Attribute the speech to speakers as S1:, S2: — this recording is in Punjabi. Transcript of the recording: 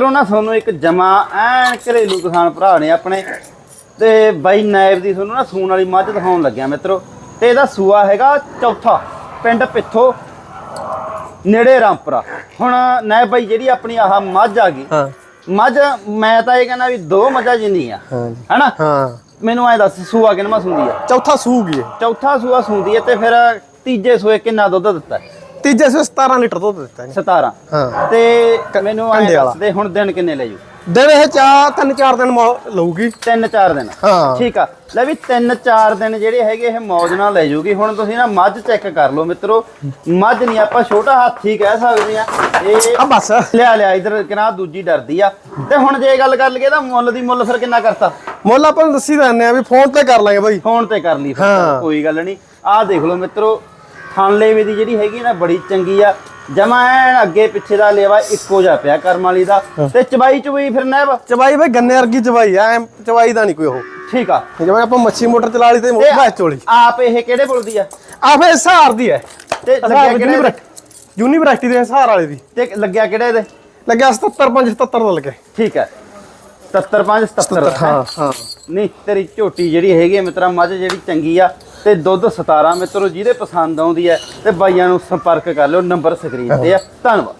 S1: ਮਿੱਤਰੋ ਨਾ ਤੁਹਾਨੂੰ ਇੱਕ ਜਮਾ ਐਨ ਘਰੇਲੂ ਕਿਸਾਨ ਭਰਾ ਨੇ ਆਪਣੇ ਤੇ ਬਾਈ ਨਾਇਬ ਦੀ ਤੁਹਾਨੂੰ ਨਾ ਸੂਣ ਵਾਲੀ ਮੱਝ ਦਿਖਾਉਣ ਲੱਗਿਆ ਮਿੱਤਰੋ ਤੇ ਇਹਦਾ ਸੂਆ ਹੈਗਾ ਚੌਥਾ ਪਿੰਡ ਪਿੱਥੋ ਨੇੜੇ ਰਾਮਪੁਰਾ। ਹੁਣ ਨਾਇਬ ਬਾਈ ਜਿਹੜੀ ਆਪਣੀ ਆਹ ਮੱਝ ਆ ਗਈ
S2: ਹਾਂ।
S1: ਮੱਝ ਮੈਂ ਤਾਂ ਇਹ ਕਹਿੰਦਾ ਵੀ ਦੋ ਮੱਝਾਂ ਜਿੰਨੀ ਆ ਹਨਾ?
S2: ਹਾਂ।
S1: ਮੈਨੂੰ ਐ ਦੱਸ ਸੂਆ ਕਿੰਨਾ ਸੁੰਦੀ ਆ?
S2: ਚੌਥਾ ਸੂਗੀ
S1: ਚੌਥਾ ਸੂਆ ਸੁੰਦੀ ਹੈ ਤੇ ਫਿਰ ਤੀਜੇ ਸੂਏ ਕਿੰਨਾ ਦੁੱਧ ਦਿੱਤਾ? ਹੈ?
S2: ਤੀਜੇ ਸੂ 17 ਲੀਟਰ ਦੁੱਧ ਦਿੱਤਾ ਜੀ
S1: 17
S2: ਹਾਂ।
S1: ਤੇ ਮੈਨੂੰ ਐ
S2: ਕੰਡੇ ਵਾਲਾ।
S1: ਹੁਣ ਦਿਨ ਕਿੰਨੇ ਲੈ ਜੂ
S2: ਦਿਨ ਇਹ ਚਾ ਤਿੰਨ ਚਾਰ ਦਿਨ ਮੌ- ਲਊਗੀ।
S1: ਤਿੰਨ ਚਾਰ ਦਿਨ।
S2: ਹਾਂ।
S1: ਠੀਕ ਆ। ਲੈ ਵੀ ਤਿੰਨ ਚਾਰ ਦਿਨ ਜਿਹੜੇ ਹੈਗੇ ਇਹ ਮੌਜ ਨਾਲ ਲੈ ਜੂਗੀ ਹੁਣ ਤੁਸੀਂ ਨਾ ਮੱਝ ਚੈੱਕ ਕਰ ਲਓ ਮਿੱਤਰੋ। ਮੱਝ ਨਹੀਂ ਆਪਾਂ ਛੋਟਾ ਹਾਥੀ ਕਹਿ ਸਕਦੇ ਆ ਇਹ
S2: ਆ ਬਸ।
S1: ਲਿਆ ਲਿਆ ਇਧਰ ਕਿਨਾ ਦੂਜੀ ਡਰਦੀ ਆ। ਤੇ ਹੁਣ ਜੇ ਗੱਲ ਕਰ ਲਈਏ ਤਾਂ ਮੁੱਲ ਦੀ ਮੁੱਲ ਫਿਰ ਕਿੰਨਾ ਕਰਤਾ?
S2: ਮੁੱਲ ਆਪਾਂ ਨੂੰ ਦੱਸੀ ਦਿੰਦੇ ਆ ਵੀ ਫੋਨ ਤੇ ਕਰ ਲਾਂਗੇ ਬਾਈ।
S1: ਫੋਨ ਤੇ ਕਰ ਲਈ ਫਿਰ
S2: ਹਾਂ।
S1: ਕੋਈ ਗੱਲ ਨਹੀਂ। ਆਹ ਦੇਖ ਲਓ ਮਿੱਤਰੋ ਥਾਨਲੇਵੇ ਦੀ ਜਿਹੜੀ ਹੈਗੀ ਨਾ ਬੜੀ ਚੰਗੀ ਆ। ਜਮਾ ਐਨ ਅੱਗੇ ਪਿੱਛੇ ਦਾ ਲੇਵਾ ਇੱਕੋ ਜਿਹਾ ਪਿਆ ਕਰਮ ਵਾਲੀ ਦਾ। ਤੇ ਚਬਾਈ ਚੁਬਈ ਫਿਰ ਨੈਬ?
S2: ਚਵਾਈ ਬਾਈ ਗੰਨੇ ਵਰਗੀ ਚਵਾਈ ਆ ਐਂ ਚਵਾਈ ਦਾ ਨਹੀਂ ਕੋਈ ਉਹ।
S1: ਠੀਕ ਆ।
S2: ਜਿਵੇਂ ਆਪਾਂ ਮੱਛੀ ਮੋਟਰ ਚਲਾ ਲਈ ਤੇ ਬਾਅਦ ਚੋਲੀ।
S1: ਆਪ ਇਹ ਕਿਹੜੇ ਬੋਲਦੀ ਆ?
S2: ਆ ਫੇ ਸਹਾਰ ਦੀ ਹੈ
S1: ਤੇ ਲੱਗਿਆ ਕਿਹੜੇ
S2: ਯੂਨੀਵਰਸਿਟੀ ਦੇ ਸਹਾਰ ਵਾਲੇ ਦੀ।
S1: ਤੇ ਲੱਗਿਆ ਕਿਹੜੇ ਇਹਦੇ
S2: ਲੱਗਿਆ 77 5 77 ਦਾ ਲੱਗਿਆ।
S1: ਠੀਕ ਹੈ 75 77
S2: ਹਾਂ। ਹਾਂ
S1: ਨਹੀਂ ਤੇਰੀ ਝੋਟੀ ਜਿਹੜੀ ਹੈਗੀ ਮਿੱਤਰਾ ਮੱਝ ਜਿਹੜੀ ਚੰਗੀ ਆ ਤੇ ਦੁੱਧ 17 ਮਿੱਤਰੋ ਜਿਹਦੇ ਪਸੰਦ ਆਉਂਦੀ ਹੈ, ਤੇ ਬਾਈਆਂ ਨੂੰ ਸੰਪਰਕ ਕਰ ਲਿਓ, ਨੰਬਰ ਸਕਰੀਨ ਤੇ ਆ। ਧੰਨਵਾਦ।